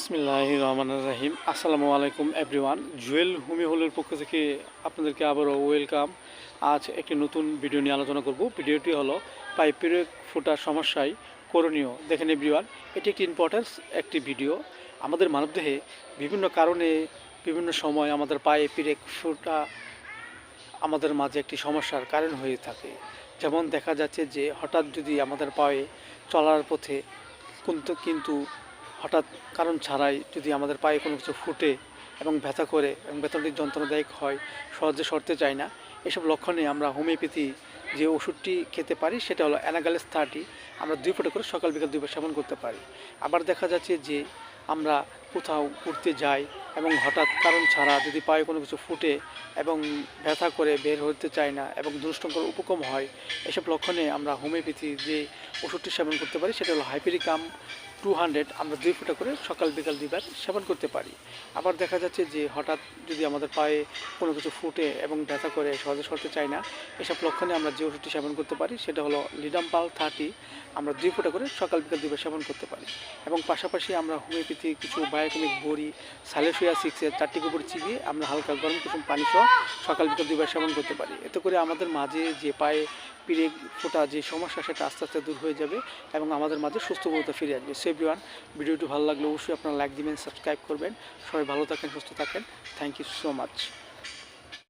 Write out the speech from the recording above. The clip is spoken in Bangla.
বিসমিল্লাহ রহমান রাহিম। আসসালামু আলাইকুম, এভরিওয়ান। জুয়েল হুমি হলের পক্ষ থেকে আপনাদেরকে আবারও ওয়েলকাম। আজ একটি নতুন ভিডিও নিয়ে আলোচনা করব। ভিডিওটি হলো পাইপের ফোটার সমস্যায় করণীয়। দেখেন এভরিওয়ান, এটি একটি ইম্পর্টেন্স একটি ভিডিও। আমাদের মানবদেহে বিভিন্ন কারণে বিভিন্ন সময় আমাদের পায়ে পিরেক ফোটা আমাদের মাঝে একটি সমস্যার কারণ হয়ে থাকে। যেমন দেখা যাচ্ছে যে হঠাৎ যদি আমাদের পায়ে চলার পথে কিন্তু কিন্তু হঠাৎ কারণ ছাড়াই যদি আমাদের পায়ে কোনো কিছু ফুটে এবং ব্যথা করে এবং ব্যথাটি যন্ত্রণাদায়ক হয়, সহজে সরতে চায় না। এসব লক্ষণে আমরা হোমিওপ্যাথি যে ওষুধটি খেতে পারি, সেটা হলো অ্যানাগালেস থার্টি। আমরা দুই ফোটা করে সকাল বিকাল দুইবার সেবন করতে পারি। আবার দেখা যাচ্ছে যে আমরা কোথাও ঘুরতে যাই এবং হঠাৎ কারণ ছাড়া যদি পায়ে কোনো কিছু ফুটে এবং ব্যথা করে বের হতে চায় না এবং দুষ্টঙ্কর উপকম হয়, এসব লক্ষণে আমরা হোমিওপ্যাথি যে ওষুধটি সেবন করতে পারি, সেটা হলো হাইপেরিকাম টু হান্ড্রেড, আমরা দুই ফুটা করে সকাল বিকাল দুইবার সেবন করতে পারি। আবার দেখা যাচ্ছে যে হঠাৎ যদি আমাদের পায়ে কোনো কিছু ফুটে এবং ব্যথা করে সহজে সরতে চায় না, এসব লক্ষণে আমরা যে ওষুধটি সেবন করতে পারি, সেটা হলো লিডাম্পাল থার্টি, আমরা দুই ফুটা করে সকাল বিকাল দুইবার সেবন করতে পারি। এবং পাশাপাশি আমরা হোমিওপ্যাথি কিছু বায়োকেমিক বড়ি সালেসিয়া সিক্সের চারটি গোবর চিবিয়ে আমরা হালকা গরম কুসুম পানি সহ সকাল বিকাল দুবার সেবন করতে পারি। এতে করে আমাদের মাঝে যে পায়ে পিড়ে ফোটা যে সমস্যা, সেটা আস্তে আস্তে দূর হয়ে যাবে এবং আমাদের মাঝে সুস্থবতা ফিরে আসবে। সেভ ওয়ান ভিডিওটি ভালো লাগলে অবশ্যই আপনারা লাইক দিবেন সাবস্ক্রাইব করবেন। সবাই ভালো থাকেন, সুস্থ থাকেন। Thank you so much